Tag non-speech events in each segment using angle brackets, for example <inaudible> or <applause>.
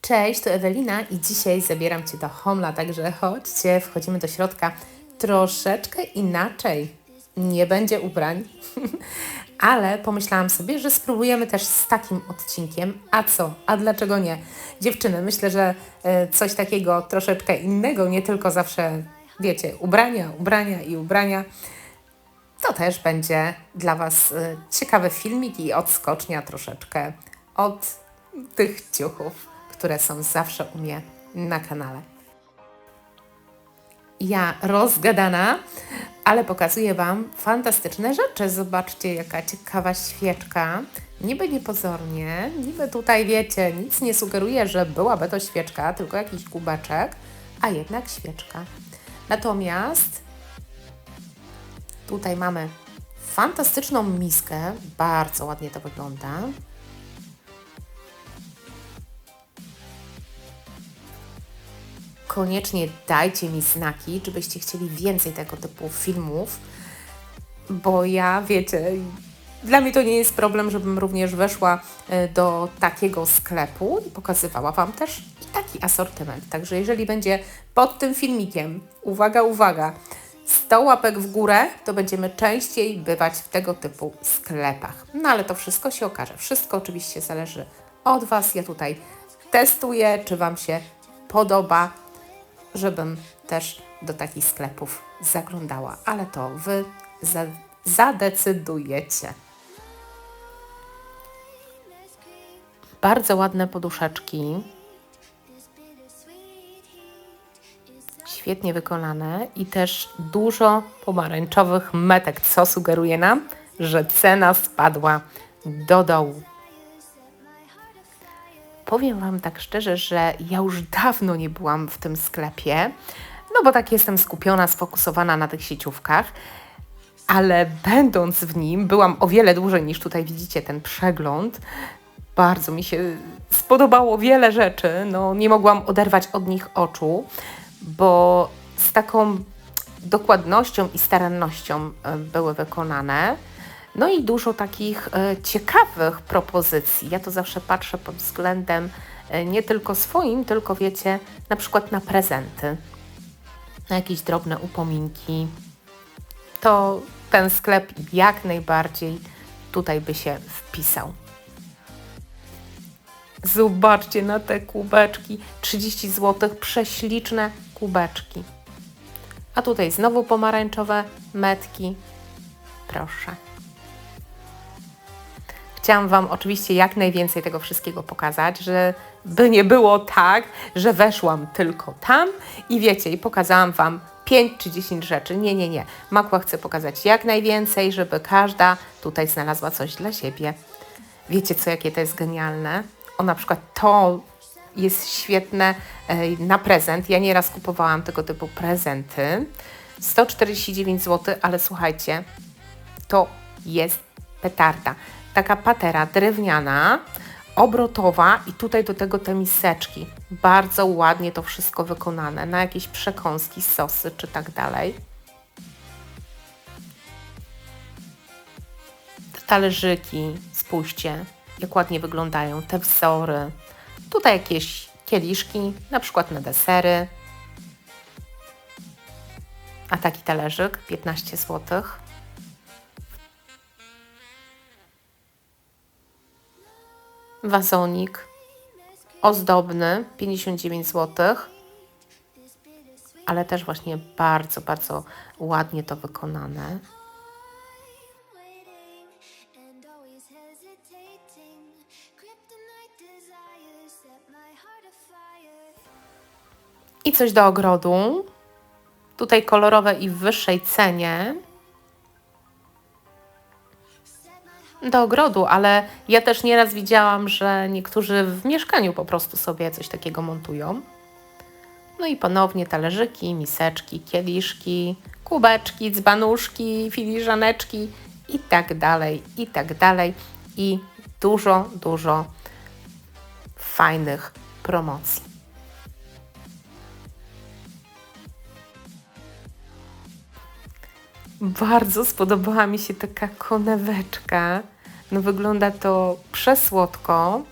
Cześć, to Ewelina i dzisiaj zabieram Cię do Homla, także chodźcie, wchodzimy do środka troszeczkę inaczej. Nie będzie ubrań, <laughs> ale pomyślałam sobie, że spróbujemy też z takim odcinkiem. A co? A dlaczego nie? Dziewczyny, myślę, że e, coś takiego troszeczkę innego, nie tylko zawsze, wiecie, ubrania, ubrania i ubrania. To też będzie dla Was y, ciekawy filmik i odskocznia troszeczkę od tych ciuchów, które są zawsze u mnie na kanale. Ja rozgadana, ale pokazuję Wam fantastyczne rzeczy. Zobaczcie, jaka ciekawa świeczka. Niby niepozornie, niby tutaj wiecie, nic nie sugeruje, że byłaby to świeczka, tylko jakiś kubeczek, a jednak świeczka. Natomiast Tutaj mamy fantastyczną miskę. Bardzo ładnie to wygląda. Koniecznie dajcie mi znaki, czy byście chcieli więcej tego typu filmów, bo ja, wiecie, dla mnie to nie jest problem, żebym również weszła e, do takiego sklepu i pokazywała Wam też i taki asortyment. Także jeżeli będzie pod tym filmikiem, uwaga, uwaga, 100 łapek w górę, to będziemy częściej bywać w tego typu sklepach. No ale to wszystko się okaże. Wszystko oczywiście zależy od Was. Ja tutaj testuję, czy Wam się podoba, żebym też do takich sklepów zaglądała. Ale to Wy za zadecydujecie. Bardzo ładne poduszeczki. świetnie wykonane i też dużo pomarańczowych metek, co sugeruje nam, że cena spadła do dołu. Powiem Wam tak szczerze, że ja już dawno nie byłam w tym sklepie, no bo tak jestem skupiona, sfokusowana na tych sieciówkach, ale będąc w nim, byłam o wiele dłużej niż tutaj widzicie ten przegląd. Bardzo mi się spodobało wiele rzeczy, no nie mogłam oderwać od nich oczu bo z taką dokładnością i starannością e, były wykonane. No i dużo takich e, ciekawych propozycji. Ja to zawsze patrzę pod względem e, nie tylko swoim, tylko wiecie, na przykład na prezenty, na jakieś drobne upominki. To ten sklep jak najbardziej tutaj by się wpisał. Zobaczcie na te kubeczki. 30 zł, prześliczne kubeczki. A tutaj znowu pomarańczowe metki. Proszę. Chciałam Wam oczywiście jak najwięcej tego wszystkiego pokazać, że by nie było tak, że weszłam tylko tam i wiecie, i pokazałam Wam 5 czy 10 rzeczy. Nie, nie, nie. Makła chcę pokazać jak najwięcej, żeby każda tutaj znalazła coś dla siebie. Wiecie co, jakie to jest genialne? O na przykład to jest świetne na prezent. Ja nieraz kupowałam tego typu prezenty. 149 zł, ale słuchajcie, to jest petarda. Taka patera drewniana, obrotowa i tutaj do tego te miseczki. Bardzo ładnie to wszystko wykonane na jakieś przekąski, sosy czy tak dalej. Te talerzyki, spójrzcie, jak ładnie wyglądają, te wzory. Tutaj jakieś kieliszki, na przykład na desery. A taki talerzyk 15 zł. Wazonik ozdobny 59 zł. Ale też właśnie bardzo, bardzo ładnie to wykonane. I coś do ogrodu. Tutaj kolorowe i w wyższej cenie. Do ogrodu, ale ja też nieraz widziałam, że niektórzy w mieszkaniu po prostu sobie coś takiego montują. No i ponownie talerzyki, miseczki, kieliszki, kubeczki, dzbanuszki, filiżaneczki i tak dalej, i tak dalej. I dużo, dużo fajnych promocji. Bardzo spodobała mi się taka koneweczka. No wygląda to przesłodko.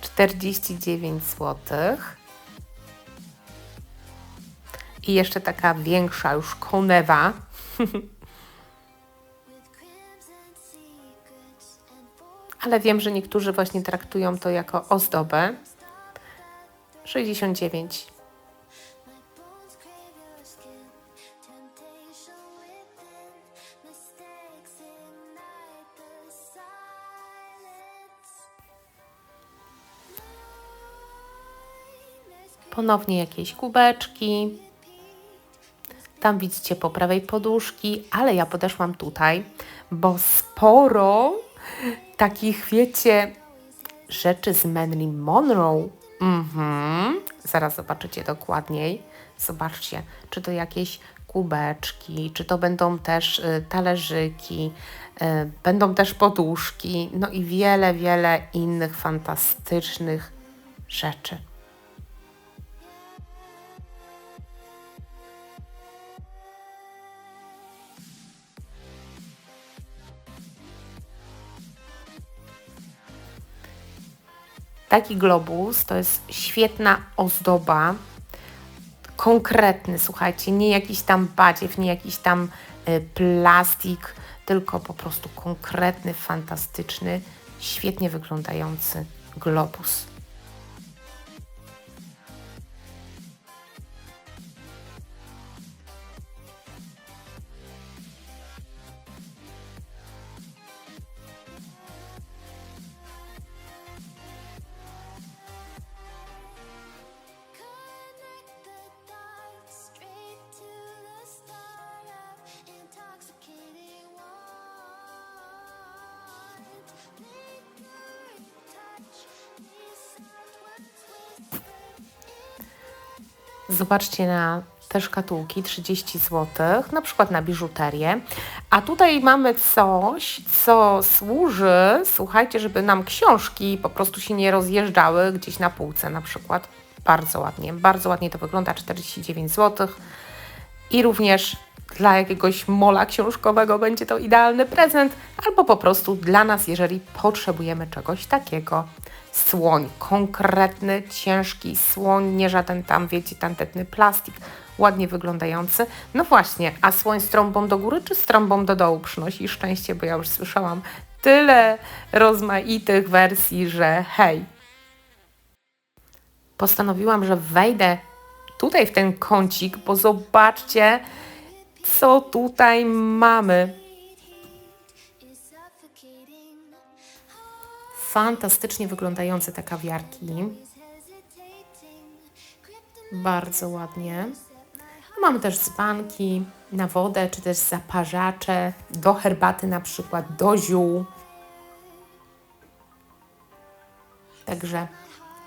Czterdzieści dziewięć złotych. I jeszcze taka większa już konewa. <laughs> Ale wiem, że niektórzy właśnie traktują to jako ozdobę. 69. Ponownie jakieś kubeczki. Tam widzicie po prawej poduszki, ale ja podeszłam tutaj, bo sporo takich, wiecie, rzeczy z Marilyn Monroe. Mhm. Zaraz zobaczycie dokładniej. Zobaczcie, czy to jakieś kubeczki, czy to będą też y, talerzyki, y, będą też poduszki, no i wiele, wiele innych fantastycznych rzeczy. Taki globus to jest świetna ozdoba, konkretny, słuchajcie, nie jakiś tam badziew, nie jakiś tam y, plastik, tylko po prostu konkretny, fantastyczny, świetnie wyglądający globus. Zobaczcie na te szkatułki 30 zł, na przykład na biżuterię. A tutaj mamy coś, co służy, słuchajcie, żeby nam książki po prostu się nie rozjeżdżały gdzieś na półce na przykład. Bardzo ładnie, bardzo ładnie to wygląda, 49 zł. I również dla jakiegoś mola książkowego będzie to idealny prezent, albo po prostu dla nas, jeżeli potrzebujemy czegoś takiego słoń, konkretny, ciężki słoń, nie żaden tam, wiecie, tandetny plastik, ładnie wyglądający. No właśnie, a słoń z trąbą do góry czy z trąbą do dołu przynosi szczęście, bo ja już słyszałam tyle rozmaitych wersji, że hej. Postanowiłam, że wejdę tutaj w ten kącik, bo zobaczcie, co tutaj mamy. Fantastycznie wyglądające te kawiarki. Bardzo ładnie. Mamy też dzbanki na wodę, czy też zaparzacze do herbaty na przykład, do ziół. Także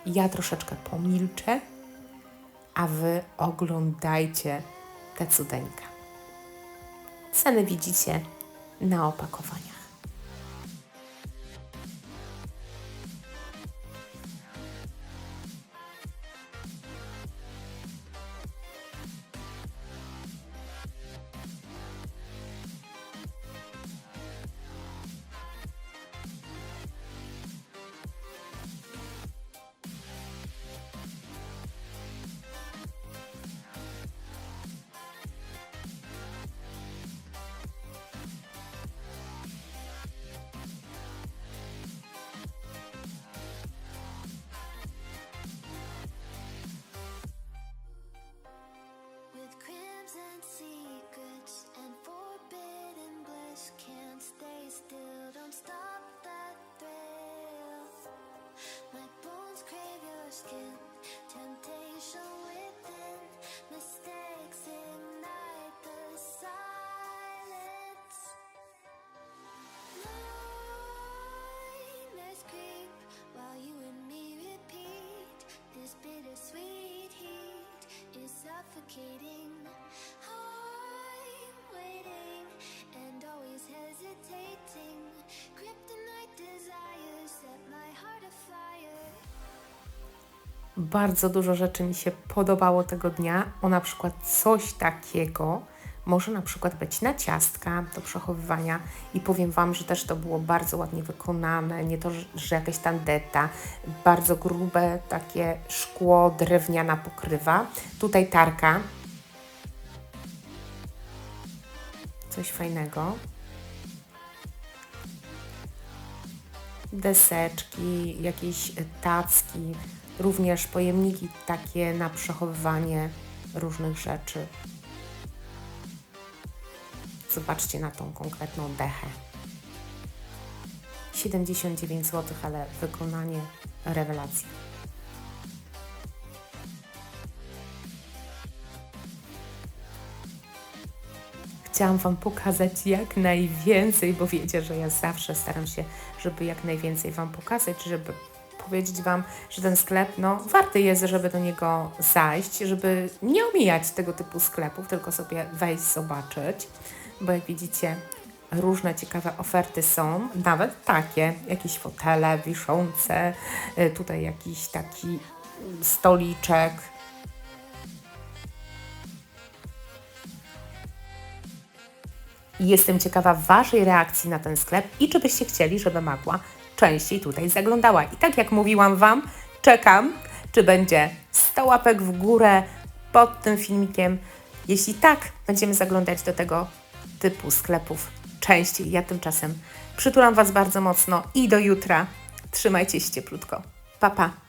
ja troszeczkę pomilczę, a Wy oglądajcie te cudeńka. Ceny widzicie na opakowaniach. Suffocating. I'm waiting and always hesitating. Kryptonite desires set my heart afire. Bardzo dużo rzeczy mi się podobało tego dnia. O na przykład coś takiego może na przykład być na ciastka do przechowywania i powiem Wam, że też to było bardzo ładnie wykonane, nie to, że- jakaś tandeta, bardzo grube takie szkło, drewniana pokrywa. Tutaj tarka, coś fajnego. Deseczki, jakieś tacki, również pojemniki takie na przechowywanie różnych rzeczy. Zobaczcie na tą konkretną dechę. 79 zł, ale wykonanie rewelacja. Chciałam Wam pokazać jak najwięcej, bo wiecie, że ja zawsze staram się, żeby jak najwięcej Wam pokazać, żeby powiedzieć Wam, że ten sklep, no, warty jest, żeby do niego zajść, żeby nie omijać tego typu sklepów, tylko sobie wejść, zobaczyć, bo jak widzicie, różne ciekawe oferty są, nawet takie, jakieś fotele wiszące, y, tutaj jakiś taki stoliczek, Jestem ciekawa Waszej reakcji na ten sklep i czy byście chcieli, żeby Magła częściej tutaj zaglądała. I tak jak mówiłam Wam, czekam, czy będzie 100 łapek w górę pod tym filmikiem. Jeśli tak, będziemy zaglądać do tego typu sklepów częściej. Ja tymczasem przytulam Was bardzo mocno i do jutra. Trzymajcie się cieplutko. Pa, pa.